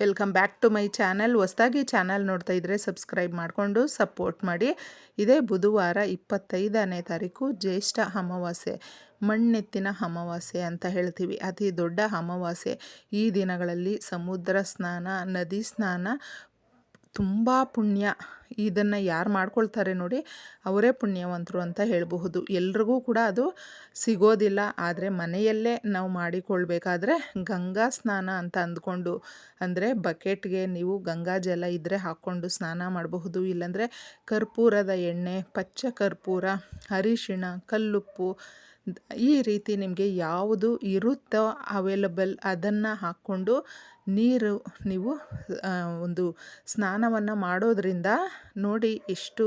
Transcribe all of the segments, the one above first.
Welcome back to my channel. ಹೊಸದಾಗಿ channel ನೋಡ್ತಾ ಇದ್ದರೆ ಸಬ್ಸ್ಕ್ರೈಬ್ ಮಾಡಿಕೊಂಡು ಸಪೋರ್ಟ್ ಮಾಡಿ. ಇದೇ ಬುಧವಾರ ಇಪ್ಪತ್ತೈದನೇ ತಾರೀಕು, ಜ್ಯೇಷ್ಠ ಅಮಾವಾಸ್ಯೆ, ಮಣ್ಣೆತ್ತಿನ ಅಮಾವಾಸ್ಯೆ ಅಂತ ಹೇಳ್ತೀವಿ. ಅತಿ ದೊಡ್ಡ ಅಮಾವಾಸ್ಯೆ. ಈ ದಿನಗಳಲ್ಲಿ ಸಮುದ್ರ ಸ್ನಾನ, ನದಿ ಸ್ನಾನ ತುಂಬ ಪುಣ್ಯ. ಇದನ್ನು ಯಾರು ಮಾಡ್ಕೊಳ್ತಾರೆ ನೋಡಿ, ಅವರೇ ಪುಣ್ಯವಂತರು ಅಂತ ಹೇಳಬಹುದು. ಎಲ್ರಿಗೂ ಕೂಡ ಅದು ಸಿಗೋದಿಲ್ಲ. ಆದರೆ ಮನೆಯಲ್ಲೇ ನಾವು ಮಾಡಿಕೊಳ್ಬೇಕಾದ್ರೆ ಗಂಗಾ ಸ್ನಾನ ಅಂತ ಅಂದ್ಕೊಂಡು, ಅಂದರೆ ಬಕೆಟ್ಗೆ ನೀವು ಗಂಗಾ ಜಲ ಇದ್ದರೆ ಹಾಕ್ಕೊಂಡು ಸ್ನಾನ ಮಾಡಬಹುದು. ಇಲ್ಲಾಂದರೆ ಕರ್ಪೂರದ ಎಣ್ಣೆ, ಪಚ್ಚ ಕರ್ಪೂರ, ಅರಿಶಿಣ, ಕಲ್ಲುಪ್ಪು, ಈ ರೀತಿ ನಿಮಗೆ ಯಾವುದು ಇರುತ್ತೋ ಅವೈಲಬಲ್ ಅದನ್ನು ಹಾಕ್ಕೊಂಡು ನೀರು ನೀವು ಒಂದು ಸ್ನಾನವನ್ನು ಮಾಡೋದರಿಂದ ನೋಡಿ ಎಷ್ಟು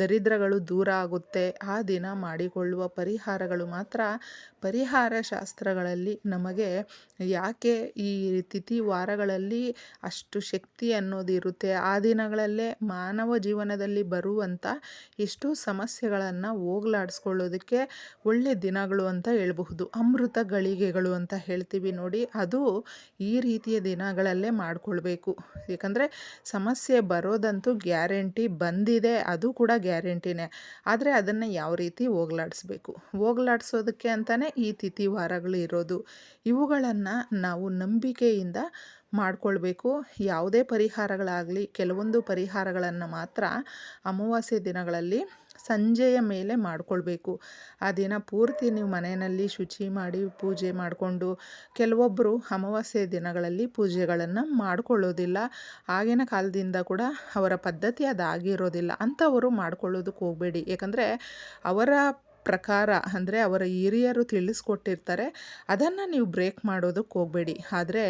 ದರಿದ್ರಗಳು ದೂರ ಆಗುತ್ತೆ. ಆ ದಿನ ಮಾಡಿಕೊಳ್ಳುವ ಪರಿಹಾರಗಳು ಮಾತ್ರ ಪರಿಹಾರ ಶಾಸ್ತ್ರಗಳಲ್ಲಿ ನಮಗೆ ಯಾಕೆ ಈ ತಿಥಿ ವಾರಗಳಲ್ಲಿ ಅಷ್ಟು ಶಕ್ತಿ ಅನ್ನೋದು ಇರುತ್ತೆ. ಆ ದಿನಗಳಲ್ಲೇ ಮಾನವ ಜೀವನದಲ್ಲಿ ಬರುವಂಥ ಎಷ್ಟೋ ಸಮಸ್ಯೆಗಳನ್ನು ಹೋಗ್ಲಾಡಿಸ್ಕೊಳ್ಳೋದಕ್ಕೆ ಒಳ್ಳೆ ದಿನಗಳು ಅಂತ ಹೇಳಬಹುದು. ಅಮೃತ ಗಳಿಗೆಗಳು ಅಂತ ಹೇಳ್ತೀವಿ ನೋಡಿ, ಅದು ಈ ರೀತಿಯ ದಿನಗಳಲ್ಲೇ ಮಾಡಿಕೊಳ್ಬೇಕು. ಏಕೆಂದರೆ ಸಮಸ್ಯೆ ಬರೋದಂತೂ ಗ್ಯಾರಂಟಿ ಬಂದಿದೆ, ಅದು ಕೂಡ ಗ್ಯಾರಂಟಿನೇ. ಆದರೆ ಅದನ್ನು ಯಾವ ರೀತಿ ಹೋಗ್ಲಾಡಿಸ್ಬೇಕು? ಹೋಗ್ಲಾಡಿಸೋದಕ್ಕೆ ಅಂತಲೇ ಈ ತಿಥಿ ವಾರಗಳು ಇರೋದು. ಇವುಗಳನ್ನು ನಾವು ನಂಬಿಕೆಯಿಂದ ಮಾಡಿಕೊಳ್ಬೇಕು. ಯಾವುದೇ ಪರಿಹಾರಗಳಾಗಲಿ, ಕೆಲವೊಂದು ಪರಿಹಾರಗಳನ್ನು ಮಾತ್ರ ಅಮಾವಾಸ್ಯೆ ದಿನಗಳಲ್ಲಿ ಸಂಜೆಯ ಮೇಲೆ ಮಾಡಿಕೊಳ್ಬೇಕು. ಆ ದಿನ ಪೂರ್ತಿ ನೀವು ಮನೆಯಲ್ಲಿ ಶುಚಿ ಮಾಡಿ ಪೂಜೆ ಮಾಡಿಕೊಂಡು ಕೆಲವೊಬ್ಬರು ಅಮಾವಾಸ್ಯೆ ದಿನಗಳಲ್ಲಿ ಪೂಜೆಗಳನ್ನು ಮಾಡಿಕೊಳ್ಳೋದಿಲ್ಲ. ಆಗಿನ ಕಾಲದಿಂದ ಕೂಡ ಅವರ ಪದ್ಧತಿ ಅದಾಗಿರೋದಿಲ್ಲ. ಅಂಥವರು ಮಾಡ್ಕೊಳ್ಳೋದಕ್ಕೆ ಹೋಗಬೇಡಿ. ಯಾಕಂದರೆ ಅವರ ಪ್ರಕಾರ ಅಂದರೆ ಅವರ ಹಿರಿಯರು ತಿಳಿಸ್ಕೊಟ್ಟಿರ್ತಾರೆ. ಅದನ್ನು ನೀವು ಬ್ರೇಕ್ ಮಾಡೋದಕ್ಕೆ ಹೋಗಬೇಡಿ. ಆದರೆ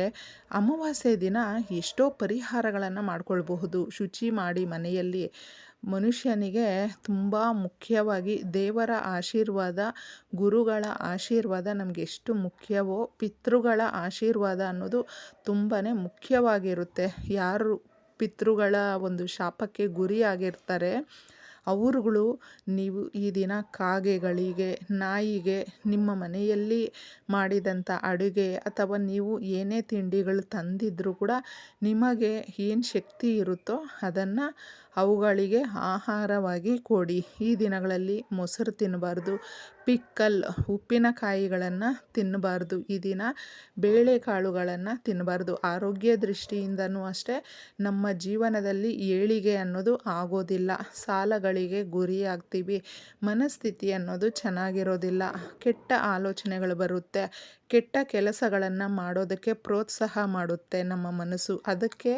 ಅಮಾವಾಸ್ಯೆ ದಿನ ಎಷ್ಟೋ ಪರಿಹಾರಗಳನ್ನು ಮಾಡಿಕೊಳ್ಬಹುದು. ಶುಚಿ ಮಾಡಿ ಮನೆಯಲ್ಲಿ ಮನುಷ್ಯನಿಗೆ ತುಂಬ ಮುಖ್ಯವಾಗಿ ದೇವರ ಆಶೀರ್ವಾದ, ಗುರುಗಳ ಆಶೀರ್ವಾದ ನಮಗೆ ಎಷ್ಟು ಮುಖ್ಯವೋ, ಪಿತೃಗಳ ಆಶೀರ್ವಾದ ಅನ್ನೋದು ತುಂಬಾ ಮುಖ್ಯವಾಗಿರುತ್ತೆ. ಯಾರು ಪಿತೃಗಳ ಒಂದು ಶಾಪಕ್ಕೆ ಗುರಿಯಾಗಿರ್ತಾರೆ, ಅವರುಗಳು ನೀವು ಈ ದಿನ ಕಾಗೆಗಳಿಗೆ, ನಾಯಿಗೆ, ನಿಮ್ಮ ಮನೆಯಲ್ಲಿ ಮಾಡಿದಂಥ ಅಡುಗೆ ಅಥವಾ ನೀವು ಏನೇ ತಿಂಡಿಗಳು ತಂದಿದ್ದರೂ ಕೂಡ ನಿಮಗೆ ಏನು ಶಕ್ತಿ ಇರುತ್ತೋ ಅದನ್ನು ಅವುಗಳಿಗೆ ಆಹಾರವಾಗಿ ಕೊಡಿ. ಈ ದಿನಗಳಲ್ಲಿ ಮೊಸರು ತಿನ್ನಬಾರ್ದು. ಪಿಕ್ಕಲ್ ಉಪ್ಪಿನಕಾಯಿಗಳನ್ನು ತಿನ್ನಬಾರ್ದು. ಈ ದಿನ ಬೇಳೆಕಾಳುಗಳನ್ನು ತಿನ್ನಬಾರ್ದು. ಆರೋಗ್ಯ ದೃಷ್ಟಿಯಿಂದನೂ ಅಷ್ಟೇ ನಮ್ಮ ಜೀವನದಲ್ಲಿ ಏಳಿಗೆ ಅನ್ನೋದು ಆಗೋದಿಲ್ಲ. ಸಾಲಗಳಿಗೆ ಗುರಿಯಾಗ್ತೀವಿ. ಮನಸ್ಥಿತಿ ಅನ್ನೋದು ಚೆನ್ನಾಗಿರೋದಿಲ್ಲ. ಕೆಟ್ಟ ಆಲೋಚನೆಗಳು ಬರುತ್ತೆ. ಕೆಟ್ಟ ಕೆಲಸಗಳನ್ನು ಮಾಡೋದಕ್ಕೆ ಪ್ರೋತ್ಸಾಹ ಮಾಡುತ್ತೆ ನಮ್ಮ ಮನಸ್ಸು. ಅದಕ್ಕೆ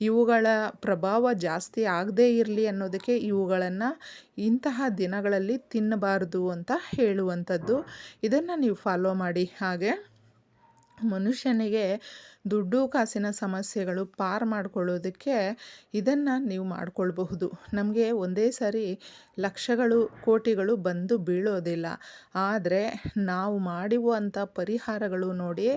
ಇವುಗಳ ಪ್ರಭಾವ ಜಾಸ್ತಿ ಆಗದೇ ಇರಲಿ ಅನ್ನೋದಕ್ಕೆ ಇವುಗಳನ್ನು ಇಂತಹ ದಿನಗಳಲ್ಲಿ ತಿನ್ನಬಾರ್ದು ಅಂತ ಹೇಳುವಂಥದ್ದು. ಇದನ್ನು ನೀವು ಫಾಲೋ ಮಾಡಿ. ಹಾಗೆ ಮನುಷ್ಯನಿಗೆ ದುಡ್ಡು ಕಾಸಿನ ಸಮಸ್ಯೆಗಳು ಪಾರ್ ಮಾಡಿಕೊಳ್ಳೋದಕ್ಕೆ ಇದನ್ನು ನೀವು ಮಾಡಿಕೊಳ್ಬಹುದು. ನಮಗೆ ಒಂದೇ ಸಾರಿ ಲಕ್ಷಗಳು, ಕೋಟಿಗಳು ಬಂದು ಬೀಳೋದಿಲ್ಲ. ಆದರೆ ನಾವು ಮಾಡುವಂಥ ಪರಿಹಾರಗಳು ನೋಡಿ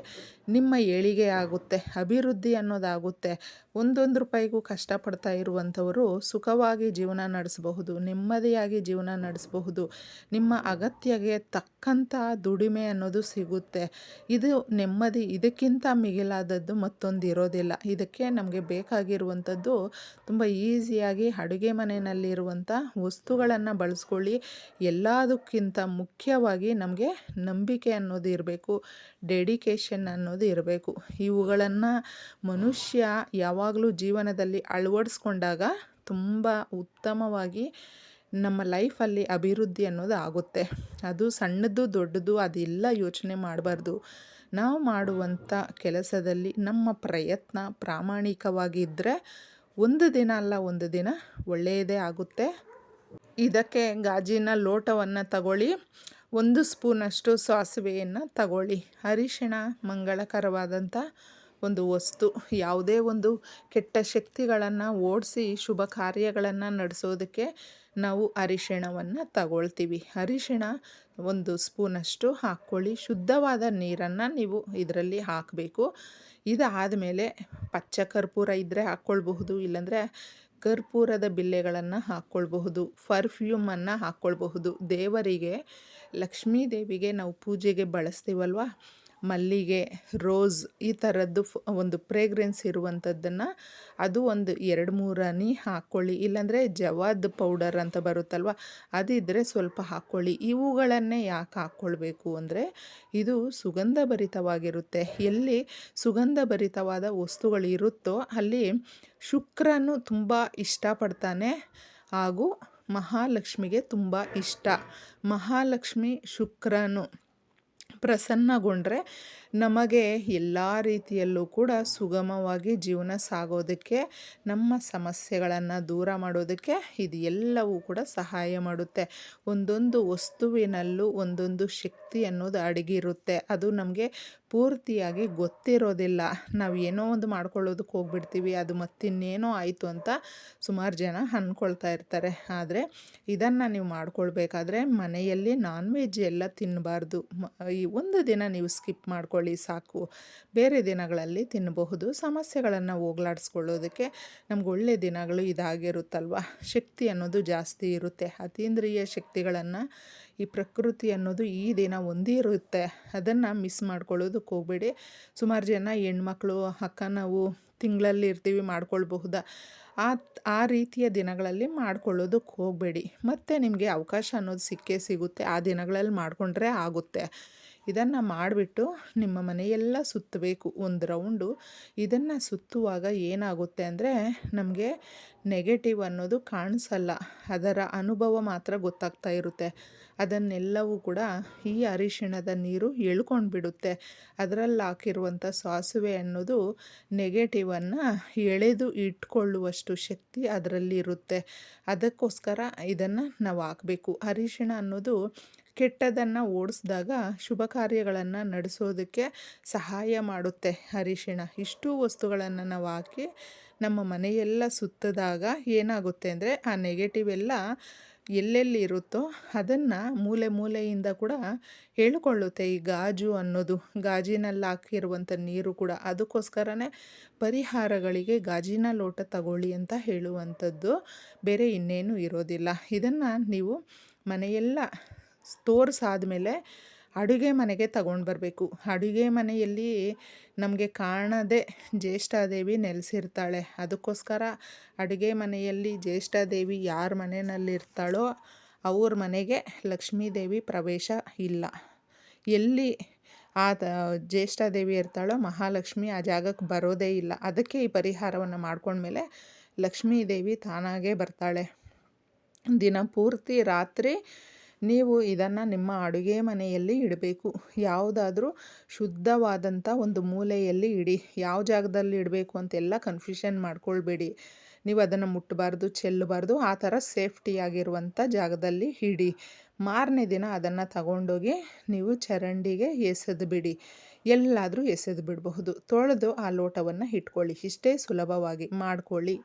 ನಿಮ್ಮ ಏಳಿಗೆ ಆಗುತ್ತೆ, ಅಭಿವೃದ್ಧಿ ಅನ್ನೋದಾಗುತ್ತೆ. ಒಂದೊಂದು ರೂಪಾಯಿಗೂ ಕಷ್ಟಪಡ್ತಾ ಇರುವಂಥವರು ಸುಖವಾಗಿ ಜೀವನ ನಡೆಸಬಹುದು, ನೆಮ್ಮದಿಯಾಗಿ ಜೀವನ ನಡೆಸಬಹುದು. ನಿಮ್ಮ ಅಗತ್ಯಗೆ ತಕ್ಕಂಥ ದುಡಿಮೆ ಅನ್ನೋದು ಸಿಗುತ್ತೆ. ಇದು ನೆಮ್ಮದಿ, ಇದಕ್ಕಿಂತ ಮಿಗಿಲಾದದ್ದು ಮತ್ತೊಂದು ಇರೋದಿಲ್ಲ. ಇದಕ್ಕೆ ನಮಗೆ ಬೇಕಾಗಿರುವಂಥದ್ದು ತುಂಬ ಈಸಿಯಾಗಿ ಅಡುಗೆ ಮನೆಯಲ್ಲಿರುವಂಥ ವಸ್ತುಗಳನ್ನು ಬಳಸ್ಕೊಳ್ಳಿ. ಎಲ್ಲದಕ್ಕಿಂತ ಮುಖ್ಯವಾಗಿ ನಮಗೆ ನಂಬಿಕೆ ಅನ್ನೋದು ಇರಬೇಕು ಡೆಡಿಕೇಶನ್ ಅನ್ನೋದು ಇರಬೇಕು. ಇವುಗಳನ್ನು ಮನುಷ್ಯ ಯಾವಾಗಲೂ ಜೀವನದಲ್ಲಿ ಅಳವಡಿಸ್ಕೊಂಡಾಗ ತುಂಬ ಉತ್ತಮವಾಗಿ ನಮ್ಮ ಲೈಫಲ್ಲಿ ಅಭಿವೃದ್ಧಿ ಅನ್ನೋದು ಆಗುತ್ತೆ. ಅದು ಸಣ್ಣದು ದೊಡ್ಡದು ಅದೆಲ್ಲ ಯೋಚನೆ ಮಾಡಬಾರ್ದು. ನಾವು ಮಾಡುವಂಥ ಕೆಲಸದಲ್ಲಿ ನಮ್ಮ ಪ್ರಯತ್ನ ಪ್ರಾಮಾಣಿಕವಾಗಿದ್ದರೆ ಒಂದು ದಿನ ಅಲ್ಲ, ಒಂದು ದಿನ ಒಳ್ಳೆಯದೇ ಆಗುತ್ತೆ. ಇದಕ್ಕೆ ಗಾಜಿನ ಲೋಟವನ್ನು ತಗೊಳ್ಳಿ, ಒಂದು ಸ್ಪೂನಷ್ಟು ಸಾಸಿವೆಯನ್ನು ತಗೊಳ್ಳಿ. ಅರಿಶಿಣ ಮಂಗಳಕರವಾದಂಥ ಒಂದು ವಸ್ತು, ಯಾವುದೇ ಒಂದು ಕೆಟ್ಟ ಶಕ್ತಿಗಳನ್ನು ಓಡಿಸಿ ಶುಭ ಕಾರ್ಯಗಳನ್ನು ನಡೆಸೋದಕ್ಕೆ ನಾವು ಅರಿಶಿಣವನ್ನು ತಗೊಳ್ತೀವಿ. ಅರಿಶಿಣ ಒಂದು ಸ್ಪೂನಷ್ಟು ಹಾಕ್ಕೊಳ್ಳಿ. ಶುದ್ಧವಾದ ನೀರನ್ನು ನೀವು ಇದರಲ್ಲಿ ಹಾಕಬೇಕು. ಇದಾದಮೇಲೆ ಪಚ್ಚ ಕರ್ಪೂರ ಇದ್ದರೆ ಹಾಕ್ಕೊಳ್ಬಹುದು, ಇಲ್ಲಾಂದರೆ ಕರ್ಪೂರದ ಬಿಲ್ಲೆಗಳನ್ನು ಹಾಕ್ಕೊಳ್ಬಹುದು, ಪರ್ಫ್ಯೂಮನ್ನು ಹಾಕ್ಕೊಳ್ಬಹುದು. ದೇವರಿಗೆ ಲಕ್ಷ್ಮೀ ದೇವಿಗೆ ನಾವು ಪೂಜೆಗೆ ಬಳಸ್ತೀವಲ್ವ? ಮಲ್ಲಿಗೆ, ರೋಸ್ ಈ ಥರದ್ದು ಒಂದು ಫ್ರೇಗ್ರೆನ್ಸ್ ಇರುವಂಥದ್ದನ್ನು ಅದು ಒಂದು ಎರಡು ಮೂರನೇ ಹಾಕ್ಕೊಳ್ಳಿ. ಇಲ್ಲಾಂದರೆ ಜವಾದ್ ಪೌಡರ್ ಅಂತ ಬರುತ್ತಲ್ವ? ಅದಿದ್ದರೆ ಸ್ವಲ್ಪ ಹಾಕ್ಕೊಳ್ಳಿ. ಇವುಗಳನ್ನೇ ಯಾಕೆ ಹಾಕ್ಕೊಳ್ಬೇಕು ಅಂದರೆ ಇದು ಸುಗಂಧಭರಿತವಾಗಿರುತ್ತೆ. ಎಲ್ಲಿ ಸುಗಂಧಭರಿತವಾದ ವಸ್ತುಗಳು ಇರುತ್ತೋ ಅಲ್ಲಿ ಶುಕ್ರನು ತುಂಬ ಇಷ್ಟಪಡ್ತಾನೆ ಹಾಗೂ ಮಹಾಲಕ್ಷ್ಮಿಗೆ ತುಂಬ ಇಷ್ಟ. ಮಹಾಲಕ್ಷ್ಮಿ ಶುಕ್ರನು ಪ್ರಸನ್ನಗೊಂಡ್ರೆ ನಮಗೆ ಎಲ್ಲ ರೀತಿಯಲ್ಲೂ ಕೂಡ ಸುಗಮವಾಗಿ ಜೀವನ ಸಾಗೋದಕ್ಕೆ, ನಮ್ಮ ಸಮಸ್ಯೆಗಳನ್ನು ದೂರ ಮಾಡೋದಕ್ಕೆ ಇದು ಎಲ್ಲವೂ ಕೂಡ ಸಹಾಯ ಮಾಡುತ್ತೆ. ಒಂದೊಂದು ವಸ್ತುವಿನಲ್ಲೂ ಒಂದೊಂದು ಶಕ್ತಿ ಅನ್ನೋದು ಅಡಗಿರುತ್ತೆ ಅದು ನಮಗೆ ಪೂರ್ತಿಯಾಗಿ ಗೊತ್ತಿರೋದಿಲ್ಲ. ನಾವು ಏನೋ ಒಂದು ಮಾಡ್ಕೊಳ್ಳೋದಕ್ಕೆ ಹೋಗ್ಬಿಡ್ತೀವಿ, ಅದು ಮತ್ತಿನ್ನೇನೋ ಆಯಿತು ಅಂತ ಸುಮಾರು ಜನ ಅಂದ್ಕೊಳ್ತಾ ಇರ್ತಾರೆ. ಆದರೆ ಇದನ್ನು ನೀವು ಮಾಡ್ಕೊಳ್ಬೇಕಾದ್ರೆ ಮನೆಯಲ್ಲಿ ನಾನ್ ವೆಜ್ ಎಲ್ಲ ತಿನ್ನಬಾರ್ದು ಈ ಒಂದು ದಿನ ನೀವು ಸ್ಕಿಪ್ ಮಾಡ್ಕೊಳ್ಳಿ, ಸಾಕು. ಬೇರೆ ದಿನಗಳಲ್ಲಿ ತಿನ್ನಬಹುದು. ಸಮಸ್ಯೆಗಳನ್ನು ಹೋಗ್ಲಾಡಿಸ್ಕೊಳ್ಳೋದಕ್ಕೆ ನಮ್ಗೆ ಒಳ್ಳೆ ದಿನಗಳು ಇದಾಗಿರುತ್ತಲ್ವ? ಶಕ್ತಿ ಅನ್ನೋದು ಜಾಸ್ತಿ ಇರುತ್ತೆ. ಅತೀಂದ್ರಿಯ ಶಕ್ತಿಗಳನ್ನು, ಈ ಪ್ರಕೃತಿ ಅನ್ನೋದು ಈ ದಿನ ಒಂದಿರುತ್ತೆ ಅದನ್ನು ಮಿಸ್ ಮಾಡ್ಕೊಳ್ಳೋದಕ್ಕೆ ಹೋಗಬೇಡಿ. ಸುಮಾರು ಜನ ಹೆಣ್ಮಕ್ಳು, ಅಕ್ಕ ನಾವು ತಿಂಗಳಲ್ಲಿ ಇರ್ತೀವಿ, ಮಾಡ್ಕೊಳ್ಬಹುದಾ? ಆ ಆ ರೀತಿಯ ದಿನಗಳಲ್ಲಿ ಮಾಡ್ಕೊಳ್ಳೋದಕ್ಕೆ ಹೋಗಬೇಡಿ. ಮತ್ತು ನಿಮಗೆ ಅವಕಾಶ ಅನ್ನೋದು ಸಿಕ್ಕೇ ಸಿಗುತ್ತೆ. ಆ ದಿನಗಳಲ್ಲಿ ಮಾಡಿಕೊಂಡ್ರೆ ಆಗುತ್ತೆ. ಇದನ್ನು ಮಾಡಿಬಿಟ್ಟು ನಿಮ್ಮ ಮನೆಯೆಲ್ಲ ಸುತ್ತಬೇಕು ಒಂದು ರೌಂಡು. ಇದನ್ನು ಸುತ್ತುವಾಗ ಏನಾಗುತ್ತೆ ಅಂದರೆ ನಮಗೆ ನೆಗೆಟಿವ್ ಅನ್ನೋದು ಕಾಣಿಸಲ್ಲ. ಅದರ ಅನುಭವ ಮಾತ್ರ ಗೊತ್ತಾಗ್ತಾ ಇರುತ್ತೆ. ಅದನ್ನೆಲ್ಲವೂ ಕೂಡ ಈ ಅರಿಶಿಣದ ನೀರು ಎಳ್ಕೊಂಡು ಬಿಡುತ್ತೆ ಅದರಲ್ಲಿ ಹಾಕಿರುವಂಥ ಸಾಸುವೆ ಅನ್ನೋದು ನೆಗೆಟಿವನ್ನು ಎಳೆದು ಇಟ್ಕೊಳ್ಳುವಷ್ಟು ಶಕ್ತಿ ಅದರಲ್ಲಿ ಇರುತ್ತೆ ಅದಕ್ಕೋಸ್ಕರ ಇದನ್ನು ನಾವು ಹಾಕಬೇಕು. ಅರಿಶಿಣ ಅನ್ನೋದು ಕೆಟ್ಟದನ್ನು ಓಡಿಸಿದಾಗ ಶುಭ ಕಾರ್ಯಗಳನ್ನು ನಡೆಸೋದಕ್ಕೆ ಸಹಾಯ ಮಾಡುತ್ತೆ ಅರಿಶಿಣ ಇಷ್ಟು ವಸ್ತುಗಳನ್ನು ನಾವು ಹಾಕಿ ನಮ್ಮ ಮನೆಯೆಲ್ಲ ಸುತ್ತದಾಗ ಏನಾಗುತ್ತೆ ಅಂದರೆ ಆ ನೆಗೆಟಿವ್ ಎಲ್ಲ ಎಲ್ಲೆಲ್ಲಿ ಇರುತ್ತೋ ಅದನ್ನು ಮೂಲೆ ಮೂಲೆಯಿಂದ ಕೂಡ ಹೇಳ್ಕೊಳ್ಳುತ್ತೆ ಈ ಗಾಜು ಅನ್ನೋದು. ಗಾಜಿನಲ್ಲಿ ಹಾಕಿರುವಂಥ ನೀರು ಕೂಡ ಅದಕ್ಕೋಸ್ಕರನೇ ಪರಿಹಾರಗಳಿಗೆ ಗಾಜಿನ ಲೋಟ ತಗೊಳ್ಳಿ ಅಂತ ಹೇಳುವಂಥದ್ದು ಬೇರೆ ಇನ್ನೇನು ಇರೋದಿಲ್ಲ. ಇದನ್ನು ನೀವು ಮನೆಯೆಲ್ಲ ತೋರಿಸಾದ್ಮೇಲೆ ಅಡುಗೆ ಮನೆಗೆ ತಗೊಂಡು ಬರಬೇಕು. ಅಡುಗೆ ಮನೆಯಲ್ಲಿ ನಮಗೆ ಕಾಣದೆ ಜ್ಯೇಷ್ಠಾದೇವಿ ನೆಲೆಸಿರ್ತಾಳೆ. ಅದಕ್ಕೋಸ್ಕರ ಅಡುಗೆ ಮನೆಯಲ್ಲಿ ಜ್ಯೇಷ್ಠಾದೇವಿ ಯಾರ ಮನೆಯಲ್ಲಿರ್ತಾಳೋ ಅವ್ರ ಮನೆಗೆ ಲಕ್ಷ್ಮೀದೇವಿ ಪ್ರವೇಶ ಇಲ್ಲ. ಎಲ್ಲಿ ಆ ಜ್ಯೇಷ್ಠಾದೇವಿ ಇರ್ತಾಳೋ ಮಹಾಲಕ್ಷ್ಮಿ ಆ ಜಾಗಕ್ಕೆ ಬರೋದೇ ಇಲ್ಲ. ಅದಕ್ಕೆ ಈ ಪರಿಹಾರವನ್ನು ಮಾಡ್ಕೊಂಡ್ಮೇಲೆ ಲಕ್ಷ್ಮೀದೇವಿ ತಾನಾಗೇ ಬರ್ತಾಳೆ. ದಿನ ಪೂರ್ತಿ ರಾತ್ರಿ ನೀವು ಇದನ್ನು ನಿಮ್ಮ ಅಡುಗೆ ಮನೆಯಲ್ಲಿ ಇಡಬೇಕು. ಯಾವುದಾದ್ರೂ ಶುದ್ಧವಾದಂಥ ಒಂದು ಮೂಲೆಯಲ್ಲಿ ಇಡಿ. ಯಾವ ಜಾಗದಲ್ಲಿ ಇಡಬೇಕು ಅಂತೆಲ್ಲ ಕನ್ಫ್ಯೂಷನ್ ಮಾಡ್ಕೊಳ್ಬೇಡಿ. ನೀವು ಅದನ್ನು ಮುಟ್ಟಬಾರ್ದು ಚೆಲ್ಲಬಾರ್ದು, ಆ ಥರ ಸೇಫ್ಟಿಯಾಗಿರುವಂಥ ಜಾಗದಲ್ಲಿ ಇಡಿ. ಮಾರನೇ ದಿನ ಅದನ್ನು ತಗೊಂಡೋಗಿ ನೀವು ಚರಂಡಿಗೆ ಎಸೆದು ಬಿಡಿ ಎಲ್ಲಾದರೂ ಎಸೆದು ಬಿಡಬಹುದು ತೊಳೆದು ಆ ಲೋಟವನ್ನು ಇಟ್ಕೊಳ್ಳಿ. ಇಷ್ಟೇ ಸುಲಭವಾಗಿ ಮಾಡ್ಕೊಳ್ಳಿ.